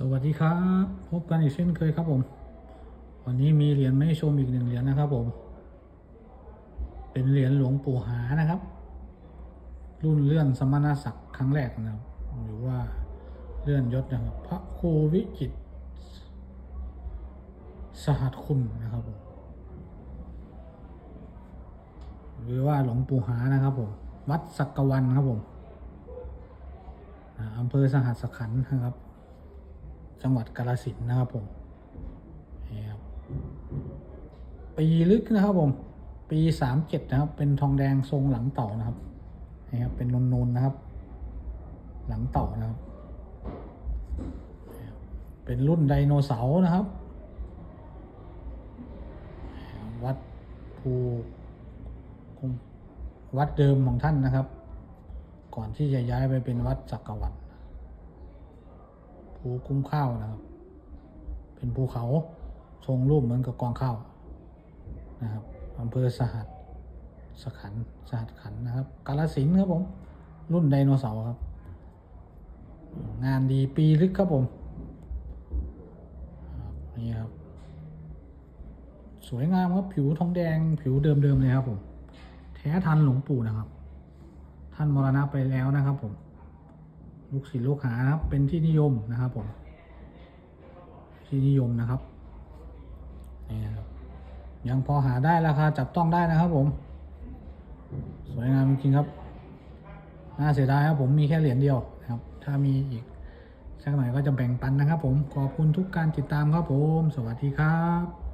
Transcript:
สวัสดีครับ พบกันอีกเช่นเคยครับผม วันนี้มีเหรียญไม่ชมอีกหนึ่งเหรียญนะครับผม เป็นเหรียญหลวงปู่หานะครับ รุ่นเลื่อนสมณศักดิ์ครั้งแรกนะครับ หรือว่าเลื่อนยศนะครับ พระครูวิจิตสหัสคุณนะครับผมหรือว่าหลวงปู่หานะครับผม วัดสักกวันครับผมอ่าอำเภอสหัสขันธ์นะครับ จังหวัดกาฬสินนะครับผมนี่ครับปีลึกนะครับผม ปีสามเจ็ดนะครับ เป็นทองแดงทรงหลังเต่านะครับนี่ครับเป็นนูนๆนะครับ หลังเต่านะครับ เป็นรุ่นไดโนเสาร์นะครับ วัดภูวัดเดิมของท่านนะครับ ก่อนที่จะย้ายไปเป็นวัดจักรวรรดิ ภูคุ้มข้าวนะครับ เป็นภูเขาทรงรูปเหมือนกับกองข้าวนะครับอำเภอสหัสสขันสหัสขันนะครับ กาลสินครับผม รุ่นไดโนเสาร์ครับ งานดีปีลึกครับผมนี่ครับ สวยงามครับผิวทองแดงผิวเดิมๆเลยครับผม แท้ทันหลวงปู่นะครับ ท่านมรณะไปแล้วนะครับผม ลูกศิษย์ลูกหานะครับ เป็นที่นิยมนะครับผม ที่นิยมนะครับนี่นะครับยังพอหาได้ราคาจับต้องได้นะครับผม สวยงามจริงครับ น่าเสียดายครับผมมีแค่เหรียญเดียวนะครับ ถ้ามีอีกสักหน่อยก็จะแบ่งปันนะครับผม ขอบคุณทุกการติดตามครับผม สวัสดีครับ